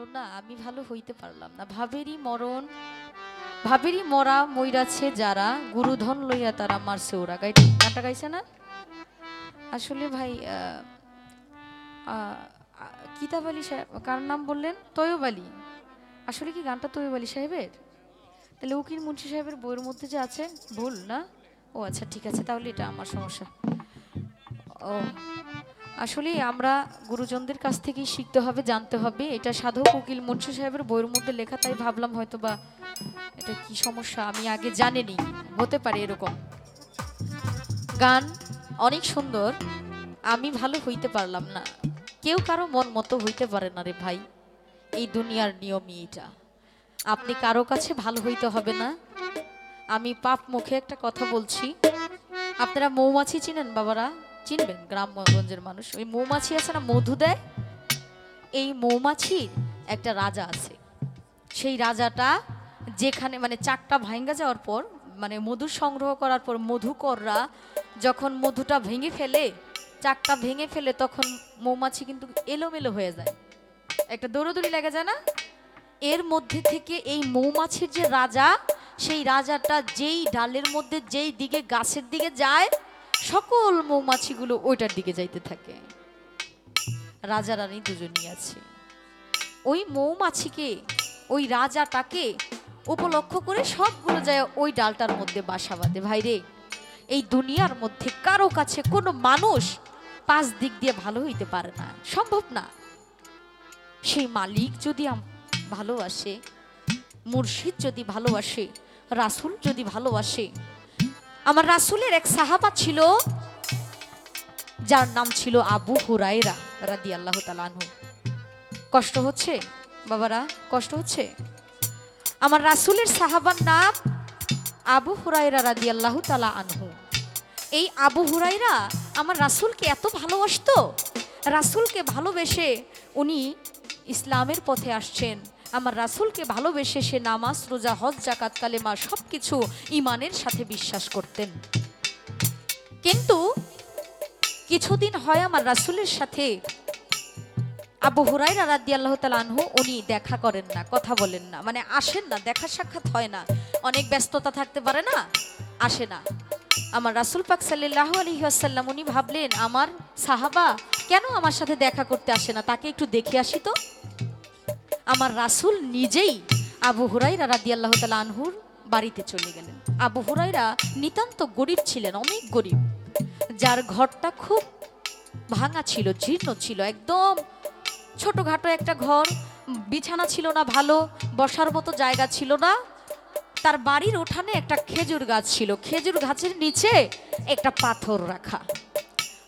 ভালো না, আমি ভালো হইতে পারলাম না। ভাবেরই মরণ, ভাবেরই মরা মইরাছে যারা, গুরুধন লইয়া তারা মারছে ওরা। গাই গানটা গাইছে না? আসলে ভাই কিতাব আলী সাহেব, কার নাম বললেন? তৈয়ব আলী আসলে কি গানটা তৈয়ব আলী সাহেবের? তাহলে উকিল মুন্সি সাহেবের বইয়ের মধ্যে যে আছে, ভুল না? ও আচ্ছা ঠিক আছে, তাহলে এটা আমার সমস্যা। ও আসলে আমরা গুরুজনদের কাছ থেকেই শিখতে হবে, জানতে হবে। এটা সাধক উকিল মুন্সি সাহেবের বইয়ের মধ্যে লেখা, তাই ভাবলাম হয়তো বা এটা কি সমস্যা, আমি আগে জানিনি হতে পারে এরকম। গান অনেক সুন্দর, আমি ভালো হইতে পারলাম না। কেউ কারও মন মতো হইতে পারে না রে ভাই, এই দুনিয়ার নিয়মই এটা। আপনি কারও কাছে ভালো হইতে হবে না। আমি পাপ মুখে একটা কথা বলছি। আপনারা মৌমাছি চিনেন বাবারা? চিনবেন, গ্রামগঞ্জের মানুষ। ওই মৌমাছি আছে না, মধু দেয়? এই মৌমাছির একটা রাজা আছে। সেই রাজাটা যেখানে মানে চাকটা ভাঙ্গা যাওয়ার পর মানে মধু সংগ্রহ করার পর মধুকররা যখন মধুটা ভেঙে ফেলে, চাকটা ভেঙে ফেলে, তখন মৌমাছি কিন্তু এলোমেলো হয়ে যায়। একটা দৌড়দৌড়ি লেগে যায় না? এর মধ্যে থেকে এই মৌমাছির যে রাজা, সেই রাজাটা যেই ডালের মধ্যে, যেই দিকে, গাছের দিকে যায় সকল মৌমাছিগুলো ওইটার দিকে যাইতে থাকে। রাজা রানী দুজনই আছে। ওই মৌমাছিকে, ওই রাজাটাকে উপলক্ষ করে সবগুলো যায় ওই ডালটার মধ্যে বাসা বাঁধে। ভাইরে এই দুনিয়ার মধ্যে কারও কাছে কোনো মানুষ পাঁচ দিক দিয়ে ভালো হইতে পারে না। সম্ভব না। সেই মালিক যদি ভালোবাসে, মুর্শিদ যদি ভালোবাসে, রাসূল যদি ভালোবাসে আমার রাসূলের এক সাহাবা ছিল, যার নাম ছিল আবু হুরাইরা রাদি আল্লাহ তালানহু কষ্ট হচ্ছে? বাবারা, কষ্ট হচ্ছে? আমার রাসূলের সাহাবার নাম আবু হুরাইরা রাদি আল্লাহ তালা আনহু। এই আবু হুরাইরা আমার রাসূলকে এত ভালোবাসতো? রাসূলকে ভালোবেসে উনি ইসলামের পথে আসছেন। আমার রাসূলকে ভালোবেসে সে নামাজ, রোজা, হজ জাকাত কালেমা সব কিছু ইমানের সাথে বিশ্বাস করতেন। কিন্তু কিছুদিন হয় আমার রাসূলের সাথে আবু হুরাইরা রাদিয়াল্লাহু তাআলা আনহু, উনি দেখা করেন না, কথা বলেন না। মানে আসেন না, দেখা সাক্ষাৎ হয় না। অনেক ব্যস্ততা থাকতে পারে না, আসে না। আমার রাসূল পাক সাল্লাল্লাহু আলাইহি ওয়াসাল্লাম, উনি ভাবলেন, আমার সাহাবা কেন আমার সাথে দেখা করতে আসে না? তাকে একটু দেখে আসি তো। আমার রাসূল নিজেই আবু হুরাইরা রাদিয়াল্লাহু তাআলা আনহুর বাড়িতে চলে গেলেন। আবু হুরাইরা নিতান্ত গরিব ছিলেন, অনেক গরিব। যার ঘরটা খুব ভাঙা ছিল, জীর্ণ ছিল, একদম ছোটোখাটো একটা ঘর, বিছানা ছিল না ভালো, বসার মতো জায়গা ছিল না। তার বাড়ির উঠানে একটা খেজুর গাছ ছিল, খেজুর গাছের নিচে একটা পাথর রাখা।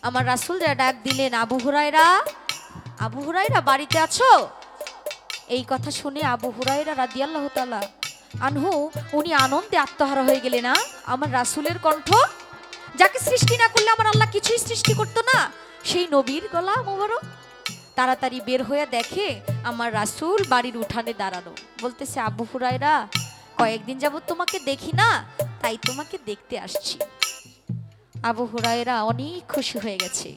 আমার রাসুল ডাক দিলেন, আবু হুরাইরা আবু হুরাইরা বাড়িতে আছো? এই কথা শুনে আবু হুরাইরা রাদিয়াল্লাহু তাআলা আনহু, উনি আনন্দে আত্মহারা হয়ে গেলেন না আমার রাসূলের কণ্ঠ? যাকে সৃষ্টি না করলে আমার আল্লাহ কিছুই সৃষ্টি করতো না। সেই নবীর গলা মোবারক। তাড়াতাড়ি বের হয়ে দেখে আমার রাসূল বাড়ির উঠানে দাঁড়ানো বলতেছে, আবু হুরাইরা কয়েকদিন যাবত তোমাকে দেখি না, তাই তোমাকে দেখতে আসছি। আবু হুরায়রা অনেক খুশি হয়ে গেছে।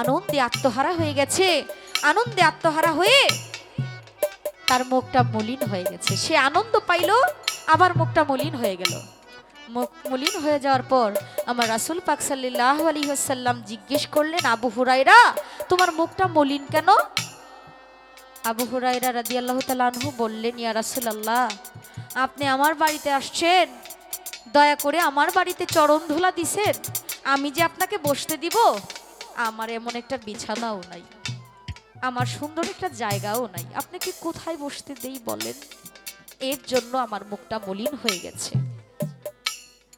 আনন্দে আত্মহারা হয়ে গেছে। আনন্দে আত্মহারা হয়ে তার মুখটা মলিন হয়ে গেছে। সে আনন্দ পাইল, আবার মুখটা মলিন হয়ে গেল। মুখ মলিন হয়ে যাওয়ার পর আমার রাসূল পাক সাল্লাল্লাহু আলাইহি ওয়াসাল্লাম জিজ্ঞেস করলেন, আবু হুরায়রা, তোমার মুখটা মলিন কেন? আবু হুরায়রা রাদিয়াল্লাহু তাআলা আনহু বললেন, ইয়া রাসুল আল্লাহ আপনি আমার বাড়িতে আসছেন? দয়া করে আমার বাড়িতে চরণ ধুলা দিছেন? আমি যে আপনাকে বসতে দিব, আমার এমন একটা বিছানাও নাই। আমার সুন্দর একটা জায়গাও নাই। আপনাকে কোথায় বসতে দেই বলেন? এর জন্য আমার মুখটা মলিন হয়ে গেছে।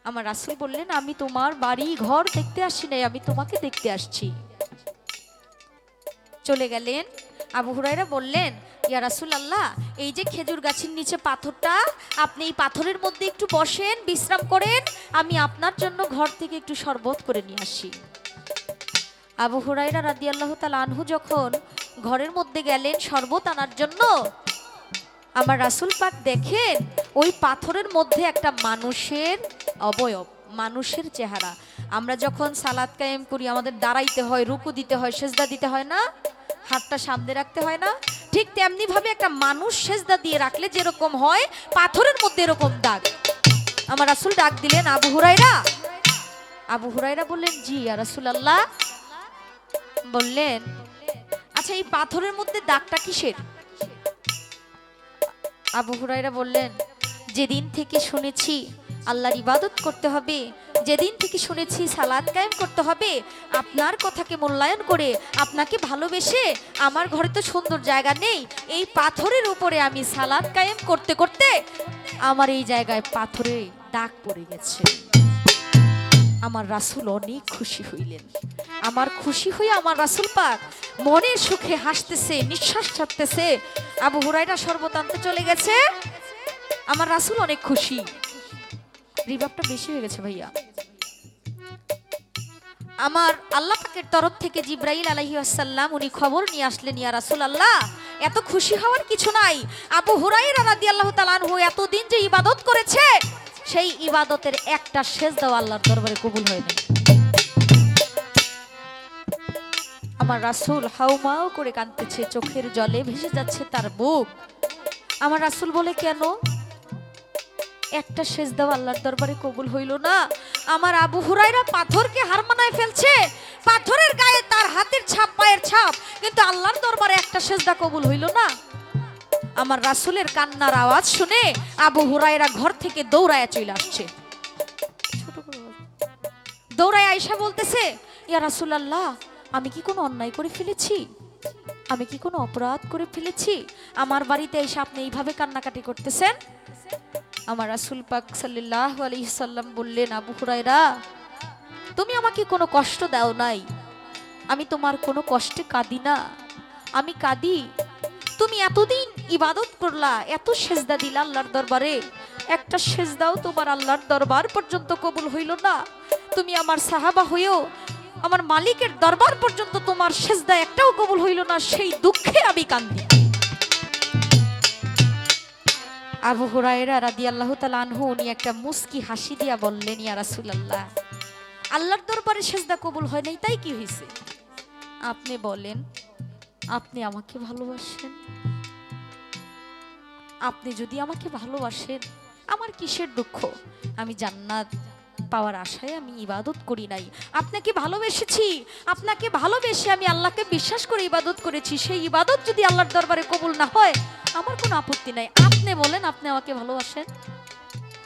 আমার রাসূল বললেন, আমি তোমার বাড়ি ঘর দেখতে আসছি নাই, আমি তোমাকে দেখতে আসছি। চলে গেলেন। আবু হুরাইরা বললেন, ইয়া রাসুল আল্লাহ এই যে খেজুর গাছের নিচে পাথরটা, আপনি এই পাথরের মধ্যে একটু বসেন, বিশ্রাম করেন, আমি আপনার জন্য ঘর থেকে একটু শরবত করে নিয়ে আসি। আবু হুরাইরা রাদিয়াল্লাহু তাআলা আনহু যখন ঘরের মধ্যে গেলেন শরবত আনার জন্য। আমার রাসূল পাক দেখেন, ওই পাথরের মধ্যে একটা মানুষের অবয়ব, মানুষের চেহারা। আমরা যখন সালাদ কায়েম করি, আমাদের দাঁড়াইতে হয়, রুকু দিতে হয়, সেজদা দিতে হয় না? হাতটা সামনে রাখতে হয় না? ঠিক তেমনি ভাবে একটা মানুষ সেজদা দিয়ে রাখলে যেরকম হয়, পাথরের মধ্যে এরকম দাগ। আমার রাসূল ডাক দিলেন, আবু হুরাইরা আবু হুরাইরা বললেন, জি আর রাসূল আল্লাহ বললেন আচ্ছা এই পাথরের মধ্যে দাগটা কিসের? আবু হুরাইরা বললেন, যেদিন থেকে শুনেছি আল্লাহর ইবাদত করতে হবে, যেদিন থেকে শুনেছি সালাদ কায়েম করতে হবে, আপনার কথাকে মূল্যায়ন করে আপনাকে ভালোবেসে আমার ঘরে তো সুন্দর জায়গা নেই, এই পাথরের উপরে আমি সালাদ কায়েম করতে করতে আমার এই জায়গায় পাথরে দাগ পড়ে গেছে। আমার রাসূল অনেক খুশি হইলেন। আমার খুশি হয়ে আমার রাসূল পাক মনের সুখে হাসতেছে, নিঃশ্বাস ছাড়তেছে। আবু হুরাইরা শরবত আনতে চলে গেছে। আমার রাসূল অনেক খুশি। রিভাবটা বেশি হয়ে গেছে ভাইয়া। আমার আল্লাহ পাকের তরফ থেকে জিব্রাইল আলাইহি আসসালাম উনি খবর নিয়ে আসলেন, ইয়া রাসূল আল্লাহ, এত খুশি হওয়ার কিছু নাই। আবু হুরাইরা রাদিয়াল্লাহু তাআলা আনহু এতদিন যে ইবাদত করেছে সেই ইবাদতের একটা সেজদাও আল্লাহর দরবারে কবুল হয় নাই আমার রাসূল হাউমাউ করে কাঁদতেছে, চোখের জলে ভেসে যাচ্ছে তার বুক। আমার রাসূল বলে, কেন? একটা সেজদাও আল্লাহর দরবারে কবুল হইল না। আমার আবু হুরাইরা পাথরকে হার মানায় ফেলছে। পাথরের গায়ে তার হাতের ছাপ, পায়ের ছাপ। কিন্তু আল্লাহর দরবারে একটা সেজদা কবুল হইল না। আমার রাসূলের কান্নার আওয়াজ শুনে আবু হুরাইরা ঘর থেকে দৌড়ায় চলে আসছে। দৌড়ায় আয়সা বলতেছে ইয়া রাসূলুল্লাহ আমি কি কোনো অন্যায় করে ফেলেছি? আমি কি কোনো অপরাধ করে ফেলেছি? আমার বাড়িতে এসে আপনি এইভাবে কান্নাকাটি করতেছেন? আমার রাসুল পাক সাল্লাহ আলী সাল্লাম বললেন আবু হুরাইরা তুমি আমাকে কোনো কষ্ট দাও নাই। আমি তোমার কোনো কষ্টে কাঁদি না। আমি কাঁদি তুমি এতদিন ইবাদত করলা, এত সেজদা দিলা আল্লাহর দরবারে। একটা সেজদাও তোমার আল্লাহর দরবার পর্যন্ত কবুল হইল না। তুমি আমার সাহাবা হয়েও আমার মালিকের দরবার পর্যন্ত তোমার সেজদা একটাও কবুল হইল না, সেই দুঃখে আমি কান্দি। আবু হুরায়রা রাদিয়াল্লাহু তাআলা আনহু, উনি একটা মুস্কি হাসি দিয়া বললেন, ইয়া রাসূলুল্লাহ, আল্লাহর দরবারে সেজদা কবুল হয় নাই, তাই কি হয়েছে আপনি বলেন আপনি আমাকে ভালোবাসেন। আপনি যদি আমাকে ভালোবাসেন, আমার কিসের দুঃখ? আমি জান্নাত পাওয়ার আশায় আমি ইবাদত করি নাই। আপনাকে ভালোবেসেছি, আপনাকে ভালোবেসে আমি আল্লাহকে বিশ্বাস করে ইবাদত করেছি। সেই ইবাদত যদি আল্লাহর দরবারে কবুল না হয়, আমার কোনো আপত্তি নাই। আপনি বলেন, আপনি আমাকে ভালোবাসেন?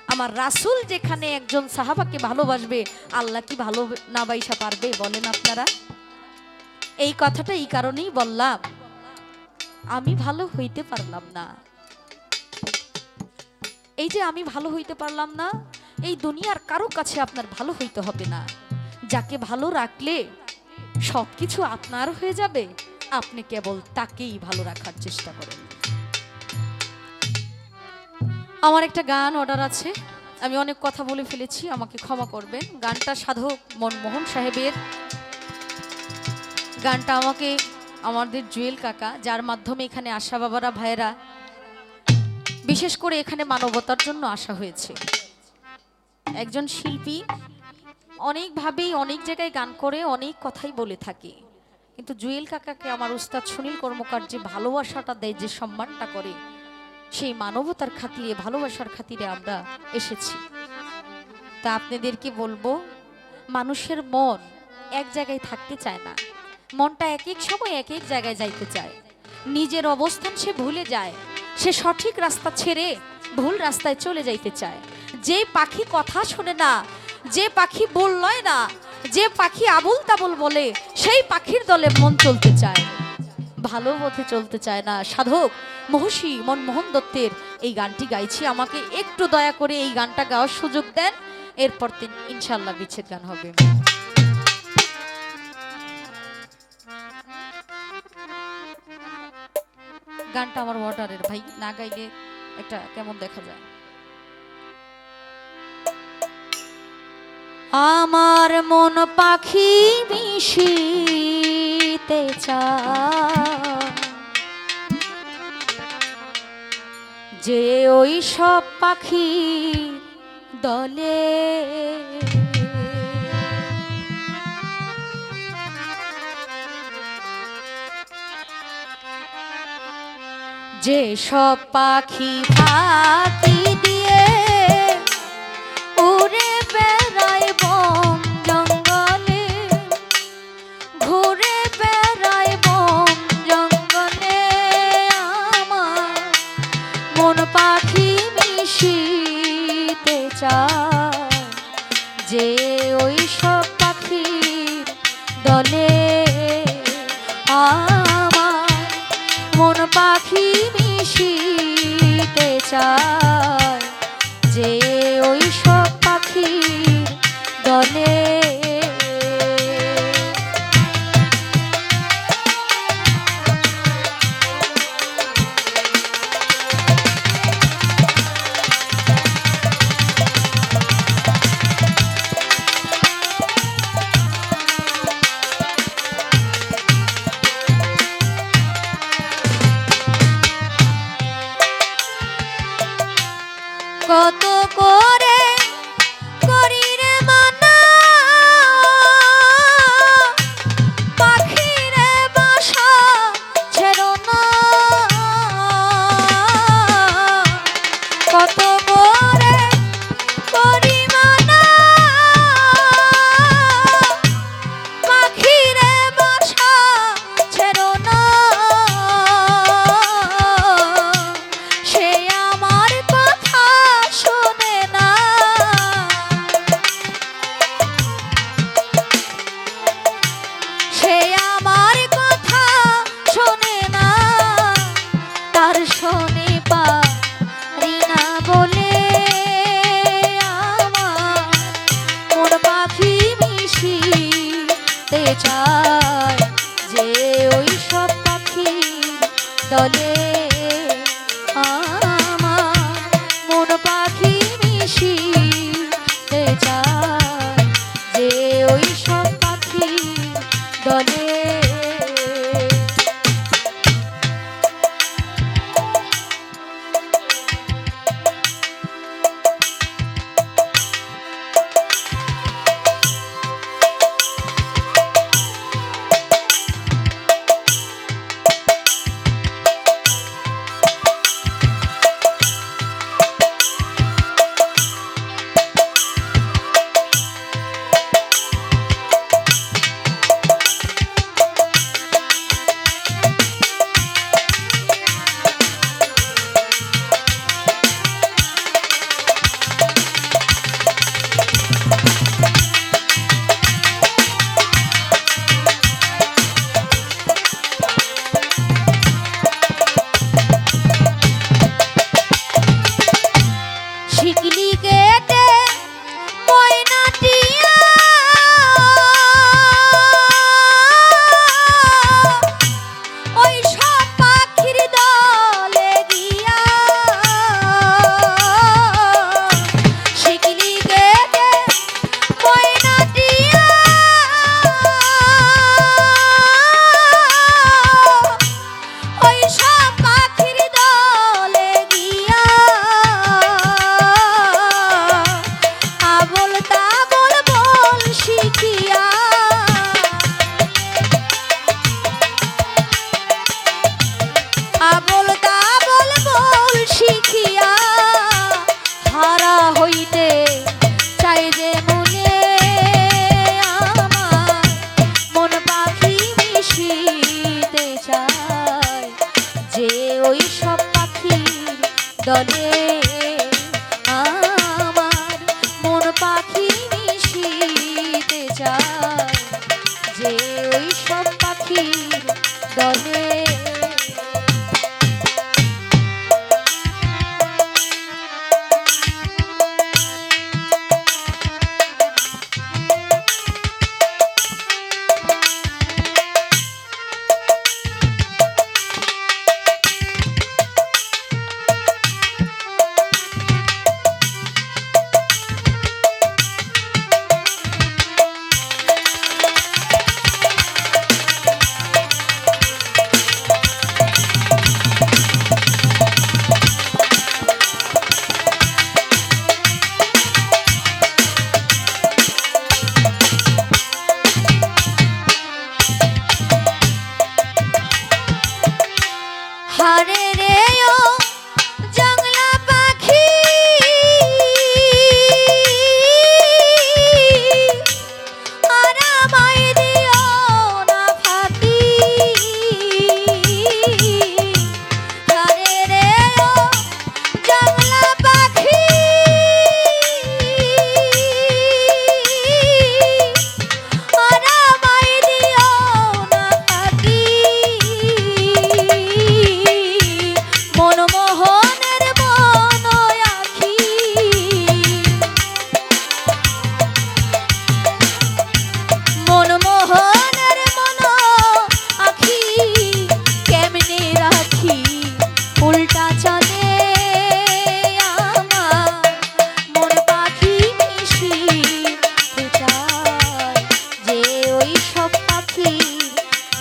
আমার রাসূল যেখানে একজন সাহাবাকে ভালোবাসবে, আল্লাহ কি ভালো না বাইসা পারবে বলেন আপনারা? এই কথাটা এই কারণেই বললাম। আমি ভালো হইতে পারলাম না। এই যে আমি ভালো হইতে পারলাম না, এই দুনিয়ার কারও কাছে আপনার ভালো হইতে হবে না। যাকে ভালো রাখলে সব কিছু আপনার হয়ে যাবে, আপনি কেবল তাকেই ভালো রাখার চেষ্টা করেন। আমার একটা গান অর্ডার আছে। আমি অনেক কথা বলে ফেলেছি, আমাকে ক্ষমা করবেন। গানটা সাধক মনমোহন সাহেবের। গানটা আমাকে, আমাদের জুয়েল কাকা, যার মাধ্যমে এখানে আশা বাবারা, ভাইয়েরা, বিশেষ করে এখানে মানবতার জন্য আসা হয়েছে। একজন শিল্পী অনেকভাবেই অনেক জায়গায় গান করে, অনেক কথাই বলে থাকে। কিন্তু জুয়েল কাকাকে আমার উস্তাদ সুনীল কর্মকার যে ভালোবাসাটা দেয়, যে সম্মানটা করে, সেই মানবতার খাতিরে, ভালোবাসার খাতিরে আমরা এসেছি। তা আপনাদেরকে বলব? মানুষের মন এক জায়গায় থাকতে চায় না। মনটা এক এক সময় এক এক জায়গায় যাইতে চায়। নিজের অবস্থান সে ভুলে যায়। সে সঠিক রাস্তা ছেড়ে ভুল রাস্তায় চলে যাইতে চায়। যে পাখি কথা শোনে না, যে পাখি বললয় না, যে পাখি আবুল তাবুল বলে, সেই পাখির দলে মন চলতে চায়। ভালো পথে চলতে চায় না। সাধক, মহর্ষি মনমোহন দত্তের এই গানটি গাইছি। আমাকে একটু দয়া করে এই গানটা গাওয়ার সুযোগ দেন। এরপর তিন ইনশাল্লাহ বিচ্ছেদ গান হবে। গানটা আমার ওয়াটারের, ভাই। না গাইলে একটা কেমন দেখা যায়? আমার মন পাখি মিশিতে যে ওই সব পাখি দলে যে সব পাখি ফাঁকি দলে সে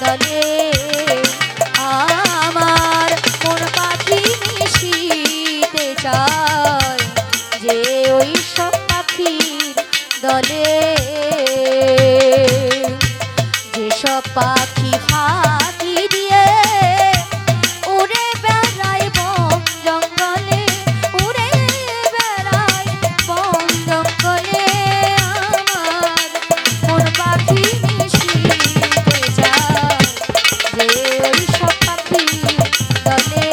দলে Gracias.